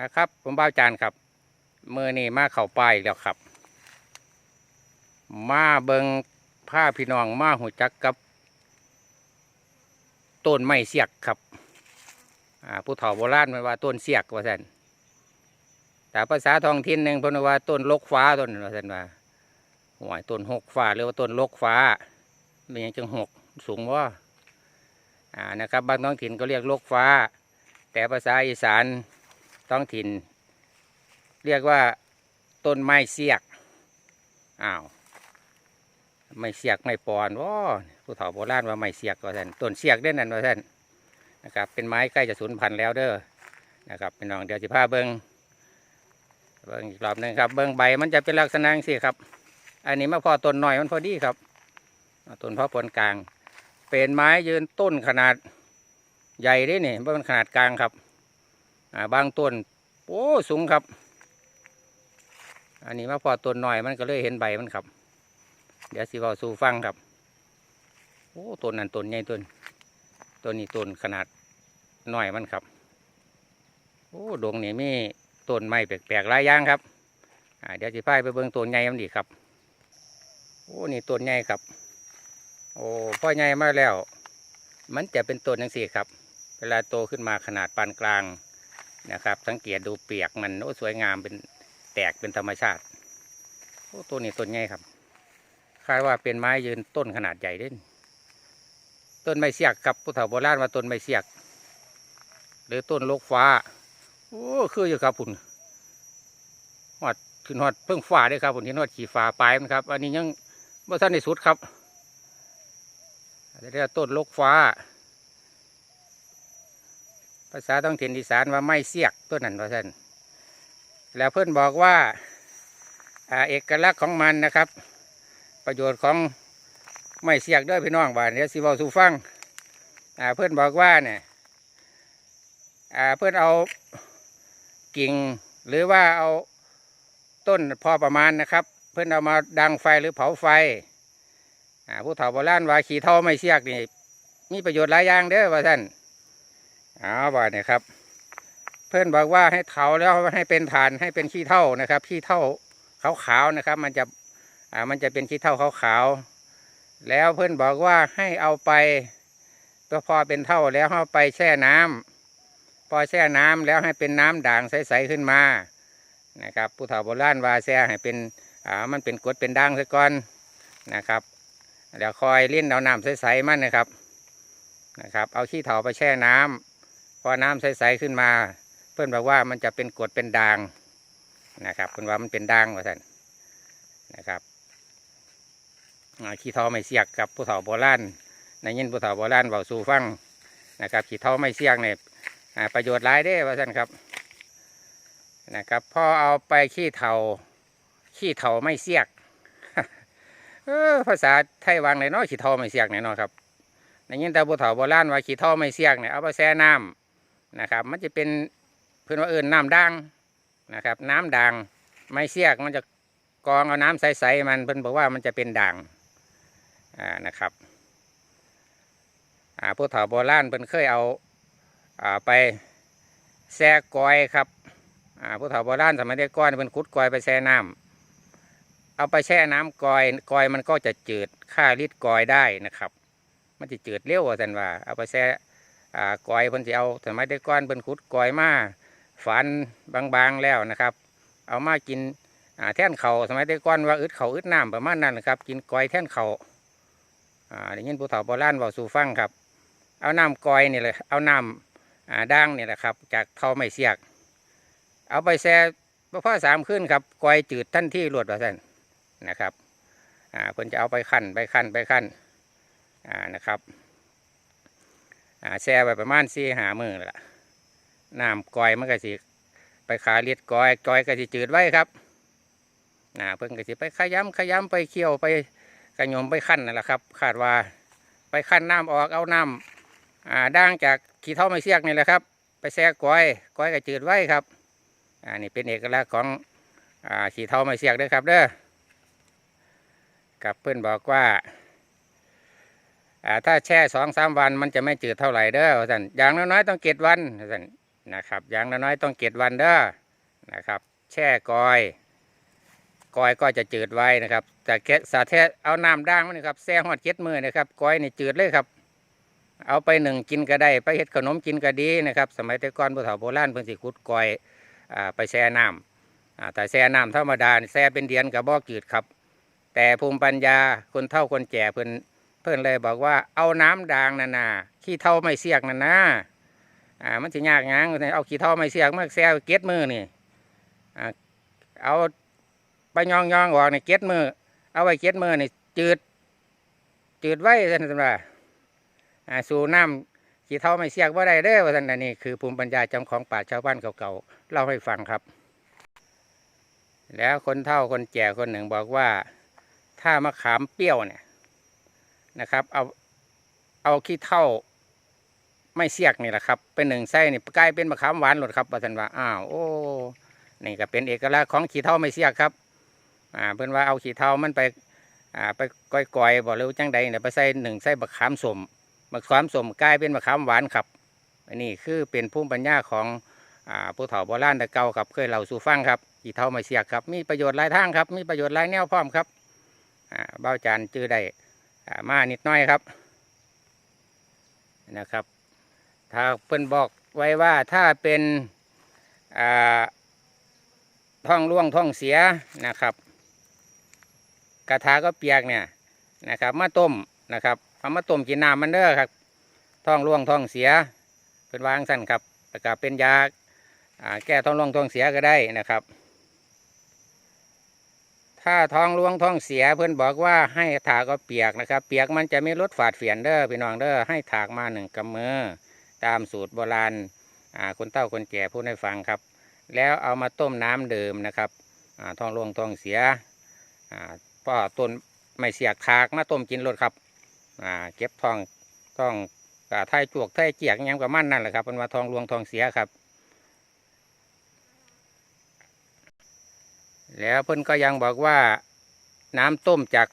นะครับ ผมบ้าจานครับมือนี่มาเข่าป้ายแล้วครับ มาเบิงผ้าพี่น้องมาหูจักกับต้นไม้เสียกครับอ่าผู้เฒ่าโบราณมันว่าต้นเสียกว่าสันแต่ภาษาท้องถิ่นหนึ่งพิ่นว่าต้นลกฟ้าต้นว่าสันว่าหวยต้นหกฟ้าหรือว่าต้นลกฟ้ามันยังจังหกสูงว่าอ่านะครับบางท้องถิ่นก็เรียกลกฟ้า แต่ภาษาอีสาน ท้องถิ่น เรียกว่าต้นไม้เสียก อ้าว ไม่เสียกไม่ปอนว้าผู้เฒ่าโบราณว่าไม่เสียกว่าท่นต้นเสียกเด่นนั่นว่าท่นนะครับ เป็นไม้ใกล้จะสูญพันธุ์แล้วเด้อ นะครับเป็นน้องเดี๋ยวสิพาเบิงเบิงอีกรอบหนึ่งครับ เบิงใบมันจะเป็นลักษณะสิครับ อันนี้มาพอต้นหน่อยมันพอดีครับ ต้นพอผลกลาง เป็นไม้ยืนต้นขนาดใหญ่ด้วยนี่เป็นขนาดกลางครับ บางต้นโอ้สูงครับ อันนี้มาพอต้นหน่อยมันก็เลยเห็นใบมันครับ เดี๋ยวสิเวาสู่ฟังครับโอ้ต้นนั้นต้นใหญ่ต้นต้นนี้ต้นขนาดหน่อยมันครับโอ้ดงนี่มีต้นไม้แปลกๆหลายอย่างครับเดี๋ยวสิพายไปเบิ่งต้นใหญ่มันดีครับโอ้นี่ต้นใหญ่ครับ โอ้พ่อใหญ่มาแล้ว มันจะเป็นต้นจังสี่ครับ เวลาโตขึ้นมาขนาดปานกลาง นะครับ สังเกตดูเปียกมันโอ้สวยงามเป็นแตกเป็นธรรมชาติโอ้ต้นนี้ต้นใหญ่ครับคาดว่าเป็นไม้ยืนต้นขนาดใหญ่เด่นต้นไม้เสียกครับผู้เฒ่าโบราณว่าต้นไม้เสียก หรือต้นโลกฟ้าโอ้คืออยู่ครับพุ่นหอดขึ้นหอดเพิ่งฟ้าด้ครับพุ่นที่หอดขี่ฟ้าปลายมันครับอันนี้ยังบ่ทันในสุดครับเรียกว่าต้นโลกฟ้า ภาษาท้องถิ่นอีสานว่าไม้เสียกต้นนั้นว่าท่านแล้วเพื่อนบอกว่าอเอกลักษณ์ของมันนะครับ ประโยชน์ของไม้เสียกด้วยพี่น้องบ้านเดี๋ยวสิเวาสู่ฟังเพื่อนบอกว่าเนี่ยเพื่อนเอากิ่งหรือว่าเอาต้นพอประมาณนะครับ เพื่อนเอามาดังไฟหรือเผาไฟผู้เฒ่าโบราณว่าขี่เท่าไม้เสียกนี่มีประโยชน์หลายอย่างเด้อว่าท่าน เอาบ่าเนี่ยครับ เพื่อนบอกว่าให้เผาแล้วให้เป็นฐานให้เป็นขี้เท่านะครับขี้เท่าขาวๆนะครับ มันจะอ่ามันจะเป็นขี้เท่าขาวๆแล้วเพื่อนบอกว่าให้เอาไป ตัวพอเป็นเท่าแล้วเอาไปแช่น้ำพอแช่น้ำแล้วให้เป็นน้ำด่างใสๆขึ้นมานะครับผู้เฒ่าโบราณว่าแช่ให้เป็นอ่ามันเป็นกรดเป็นด่างซะก่อนนะครับแล้วคอยเล่นเอาน้ำใสๆมันนะครับนะครับ เอาขี้เถาไปแช่น้ำ พอน้ำใสๆขึ้นมา เพื่อนบอกว่ามันจะเป็นกรดเป็นด่างนะครับเพื่อนว่ามันเป็นด่างว่าท่านนะครับขี้เท้าไม่เสียกกับผู้เฒ่าโบราณในยินผู้เฒ่าโบราณเบาสู่ฟังนะครับขี้เท้าไม่เสียกเนี่ยประโยชน์หลายเด้ว่าท่านครับนะครับพอเอาไปขี้เถาขี้เถาไม่เสียกเออภาษาไทยวางไหนเนาะขี้เถาไม่เสียกไหนเนาะครับในยินแต่ผู้เฒ่าโบราณว่าขี้เถาไม่เสียกเนี่ยเอาไปแช่น้ำ นะครับ มันจะเป็นเพื่อนว่าเอื่นน้ำด่างนะครับ น้ำด่างไม่เสียกมันจะกองเอาน้ำใสๆมันเพิ่นบอกว่ามันจะเป็นด่างอ่านะครับอ่าผู้เฒ่าโบราณเพิ่นเคยเอาอ่าไปแช่กอยครับอ่าผู้เฒ่าโบราณสมัยเด็กก้อนเพิ่นขุดกอยไปแช่น้ำเอาไปแช่น้ำกอยกอยมันก็จะจืดค่าลิตรกอยได้นะครับ มันจะจืดเร็วกว่าสันว่าเอาไปแช่ อ่ากอยเพิ่นจะเอาสมัยเด็กก้อนเพิ่นขุดกอยมาฝันบางๆแล้วนะครับ เอามากินอ่าแท่นเขาสมัยแต่ก่อนว่าอึดเขาอึดน้ำประมาณนั้นนะครับ กินกอยแท่นเขาอ่าได้ยินผู้เฒ่าโบราณบอกสู่ฟังครับ เอาน้ำกอยนี่เลยเอาน้ำอ่าด่างนี่แหละครับ จากเท่าไม่เสียก เอาไปแช่พ่อสามขึ้นครับกอยจืดท่านที่รวดว่าท่านนะครับอ่าเพิ่นจะเอาไปขั้นไปขั้นไปขั้นอ่านะครับ แช่ไปประมาณสี่หามือละน้ำก้อยมันก็สิไปขาเลียดก้อยก้อยก็สิจืดไว้ครับนะเพิ่งก็สิไปขย้ำขย้ำไปเคี่ยวไปกระยมไปขั้นนั่นแหละครับคาดว่าไปขั้นน้ำออกเอาน้ำอ่าด่างจากขี้เท่าไม่เสียกนี่แหละครับ ไปแช่ก้อยก้อยก็จืดไว้ครับอ่านี่เป็นเอกลักษณ์ของอ่าขี้เท่าไม่เสียกเด้วยครับเด้อกับเพื่อนบอกว่า ถ้าแช่สองสามวันมันจะไม่จืดเท่าไหร่เด้อว่าสันอย่างน้อยๆต้องเจ็ดวันว่าสันนะครับ อย่างน้อยๆต้องเก็ดวันเด้อนะครับ แช่กอยกอยก็จะจืดไว้นะครับแต่แค่สาแท้เอาน้ำด่างมันนะครับแช่หอดเจ็ดมือนะครับกอยนี่จืดเลยครับ เอาไปหนึ่งกินก็ได้ ไปเฮ็ดขนมกินก็ดีนะครับ สมัยแต่ก่อนผู้เฒ่าโบราณเพิ่นสิขุดกอยอ่าไปแช่น้ำอ่าแต่แช่น้ำธรรมดานแช่เป็นเดือนกับบ่จืดครับ แต่ภูมิปัญญาคนเฒ่าคนแก่เพิ่น เพิ่อนเลยบอกว่าเอาน้ำด่างนั่นน่ะขี้เท่าไม่เสียกนั่นนะอ่ามันสิยากหยังเอาขี้เท่าไม่เสียกมากแช่เก็ดมือนี่อ่าเอาไปยองยองออกนี่เก็ดมือเอาไว้เก็ดมือนี่จืด จืดไว้ท่านสำหรับอ่าสู่น้ำขี้เท่าไม่เสียกว่าได้เด้อว่าท่านอันนี้คือภูมิปัญญาจำของป่าชาวบ้านเก่าๆเล่าให้ฟังครับ แล้วคนเฒ่าคนแก่คนหนึ่งบอกว่า ถ้ามะขามเปรี้ยวเนี่ย นะครับ เอาเอาขี้เท่าไม่เสียกนี่แหละครับ เป็นหนึ่งไส้นี่กลายเป็นมะขามหวานหลดครับว่าท่านว่าอ้าวโอ้นี่ก็เป็นเอกลักษณ์ของขี้เท่าไม่เสียกครับอ่าเพิ่อนว่าเอาขี้เท่ามันไปอ่าไปก้อยๆบอกเลยจังใดเนี่ยไปใส่หนึ่งไส้มะขามสมมะขามสมกลายเป็นมะขามหวานครับอันนี้คือเป็นภูมิปัญญาของอ่าผู้เฒ่าโบราณต่เก่าครับเคยเล่าสู่ฟังครับขี้เท่าไม่เสียกครับ มีประโยชน์หลายทางครับ มีประโยชน์หลายแนวพร้อมครับอ่าเบ้าจานจื้อได้ มานิดหน้อยครับนะครับ ถ้าเพิ่นบอกไว้ว่าถ้าเป็นอ่าท้องร่วงท้องเสียนะครับ กระทาก็เปียกเนี่ยนะครับมาต้มนะครับเอามาต้มกินน้ำมันเด้อครับท้องร่วงท้องเสียเป็นวาจั่งสั้นครับแล้วก็เป็นยาอ่าแก้ท้องร่วงท้องเสียก็ได้นะครับ ถ้าท้องร่วงท้องเสียเพื่อนบอกว่าให้ถากก็เปียกนะครับ เปียกมันจะไม่ลดฝาดเฟียนเด้อพี่น้องเด้อให้ถากมาหนึ่งกำมือ ตามสูตรโบราณอ่าคนเต้าคนแก่พูดให้ฟังครับ แล้วเอามาต้มน้ำดื่มนะครับอ่าท้องร่วงท้องเสียอ่าป้อต้นไม่เสียกถากมาต้มกินรดครับอ่าเก็บท้องท้องกาไทยจวกไทยเจียกยังกับมันนั่นแหละครับเป็นว่าท้องร่วงท้องเสียครับ แล้วเพิ่นก็ยังบอกว่าน้ำต้มจาก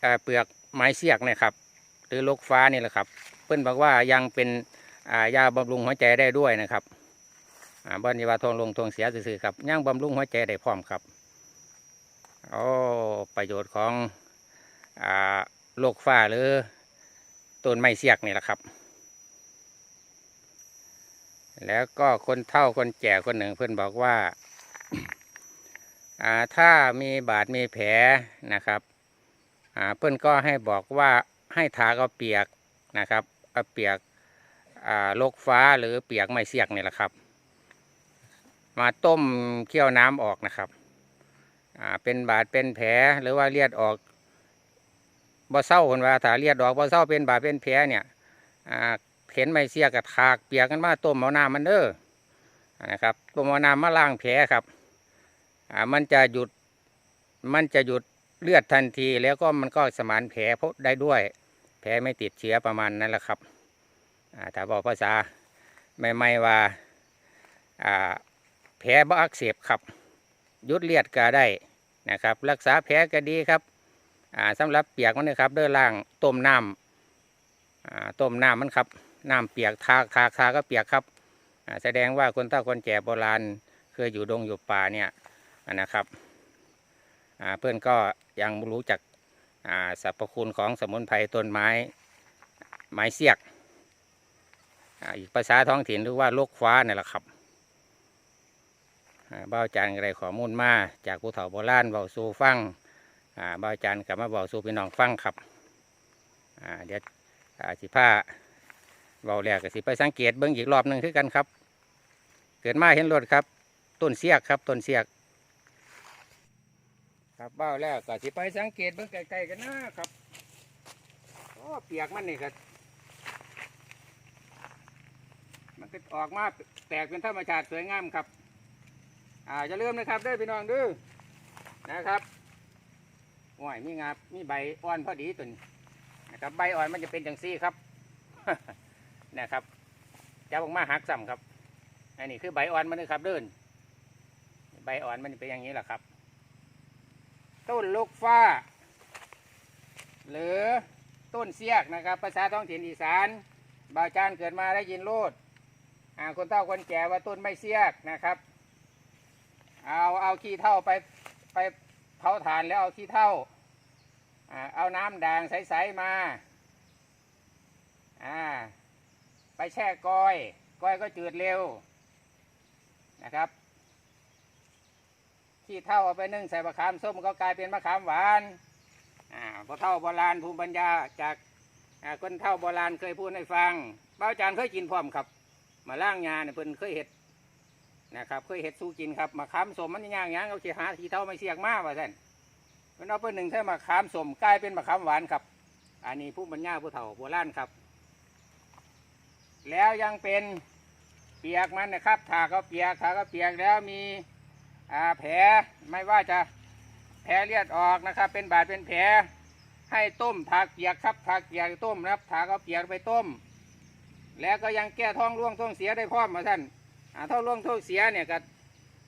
เเปลือกไม้เสียกเนะครับหรือลกฟ้านี่แหละครับ เพิ่นบอกว่ายังเป็นายาบำรุงหัวใจได้ด้วยนะครับบ้านนี้ว่าทองลงทองเสียซื่อครับยังบำรุงหัวใจได้พร้อมครับโอ้ประโยชน์ของอ่าโลกฟ้าหรือต้นไม้เสียกนี่แหละครับ แล้วก็คนเฒ่าคนแก่คนหนึ่งเพื่อนบอกว่า ถ้ามีบาดมีแผลนะครับเพื่อนก็ให้บอกว่าให้ทากเอาเปียกนะครับเอาเปียกอ่าลกฟ้าหรือเปียกไม้เสียกนี่แหละครับ มาต้มเคี่ยวน้ำออกนะครับเป็นบาดเป็นแผลหรือว่าเลือดออกบ่เศร้าคนว่าถ้าเลือดออกบ่เศร้าเป็นบาดเป็นแผลเนี่ยเห็นไม้เสียกกับถากเปียกกันมาต้มเอาน้ำมันเด้อนะครับต้มเอาน้ำมาล้างแผลครับ มันจะหยุดมันจะหยุดเลือดทันที แล้วก็มันก็สมานแผลพบได้ด้วย แผลไม่ติดเชื้อประมาณนั้นแหละครับอ่าถ้าบอกภาษาใหม่ๆว่าอ่าแผลบ่อักเสบครับหยุดเลือดก็ได้นะครับ รักษาแผลก็ดีครับอ่าสำหรับเปียกมันนะครับเด้อล่างต้มน้ำต้มน้ำมันครับน้ำเปียกทาทาทาก็เปียกครับแสดงว่าคนเฒ่าคนแก่โบราณเคยอยู่ดงอยู่ป่าเนี่ย นะครับเพื่อนก็ยังไม่รู้จักสรรพคุณของสมุนไพรต้นไม้ไม้เสียกอ,อีกภาษาท้องถิ่นเรียกว่าโลกฟ้านี่แหละครับอ่าบ้าวจานอะไรข้อมูลมาจากผู้เฒ่าโบราณเบาสูฟังอ่าบ้าวจานกลับมาเบาสูพี่น้องฟังครับเดี๋ยวสิผ้าเบาแหลกสิไปสังเกตเบิ้งอีกรอบหนึ่งคือกันครับ เกิดมาเห็นรถครับ ต้นเสียกครับต้นเสียก ครับเบ้าแล้วก็สิไปสังเกตเบิ่งไกลๆกันนะครับโอ้เปียกมันนี่ก็มันก็ออกมาแตกเป็นธรรมชาติสวยงามครับ อ่าจะเริ่มนะครับเด้พี่น้องด้อนะครับโอ้ยมีงาบมีใบอ่อนพอดีตัวนี้นะครับ ใบอ่อนมันจะเป็นอย่างซี่ครับนะครับจะออกมาหักซ้ำครับอันนี้คือใบอ่อนมันนะครับเดิน ใบอ่อนมันเป็นอย่างนี้แหละครับ ต้นลูกฟ้า หรือต้นเสียกนะครับ ภาษาท้องถิ่นอีสานบาจานเกิดมาได้ยินโลดอ่าคนเฒ่าคนแก่ว่าต้นไม่เสียกนะครับ เอาเอาขี้เท่าไปไปเผาถ่านแล้วเอาขี้เท่าอ่าเอาน้ำด่างใสๆมาอ่าไปแช่ก้อย ก้อยก็จืดเร็วนะครับ ขี้เท่าเอาไปนึ่งใส่มะขามส้มก็กลายเป็นมะขามหวานอ่าพอเท่าโบราณภูมิปัญญาจากคนเท่าโบราณเคยพูดให้ฟังเบ้าจานเคยกินพร้อมครับ มาล่างยาเนี่ยเพิ่นเคยเห็ดนะครับเคยเห็ดสู้กินครับมาขามสมมันย่างย่างเอาขี้หาขี้เท่าไม่เสียกมาว่าท่นเพิ่นเอาไปหนึ่งใส่มาขามสมกลายเป็นมะขามหวานครับ อันนี้ผู้บรรยาผู้เฒ่าโบราณครับ แล้วยังเป็นเปียกมันนะครับถ้าก็เปียกถ้าก็เปียกแล้วมี แผลไม่ว่าจะแผลเลือดออกนะครับ เป็นบาดเป็นแผลให้ต้มถากเปียกครับถากเปียกต้มนะครับถากเอาเปียกไปต้ม แล้วก็ยังแก้ท้องร่วงท้องเสียได้พร้อมมาท่านอ่าเท่วงเท่าเสียเนี่ยก็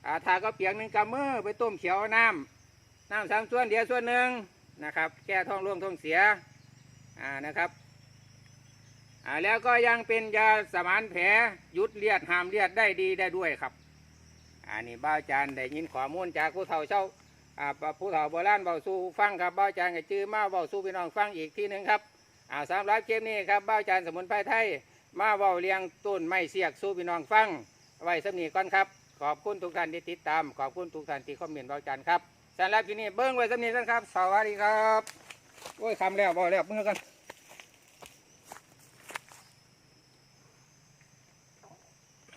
อ่าทาก็เปียกหนึ่งกำมือไปต้มเขียวน้ำน้ำสามส่วนเดียวส่วนหนึ่งนะครับ แก้ท้องร่วงท้องเสียนะครับแล้วก็ยังเป็นยาสมานแผลยุดเลือดห้ามเลือดได้ดีได้ด้วยครับ อันนี้บ้าจานได้ยินข้อมูลจากผู้เฒ่าเช่าอ่าผู้เฒ่าโบราณเบาสู่ฟังครับบ้าจานก็จื้อมาเบาสู่พี่น้องฟังอีกทีหนึ่งครับอ่าสำหรับเกมนี้ครับบ้าจานสมุนไพรไทย มาเว้าเลี้ยงต้นไม้เสียกสู่พี่น้องฟัง ไว้สำนีก่อนครับ ขอบคุณทุกท่านที่ติดตาม ขอบคุณทุกท่านที่คอมเมนต์เบาจันครับสำหรับที่นี่เบิ้งไว้สำนีกันครับ สวัสดีครับ โอ้ยคำแล้วบอกแล้วเมื่อกัน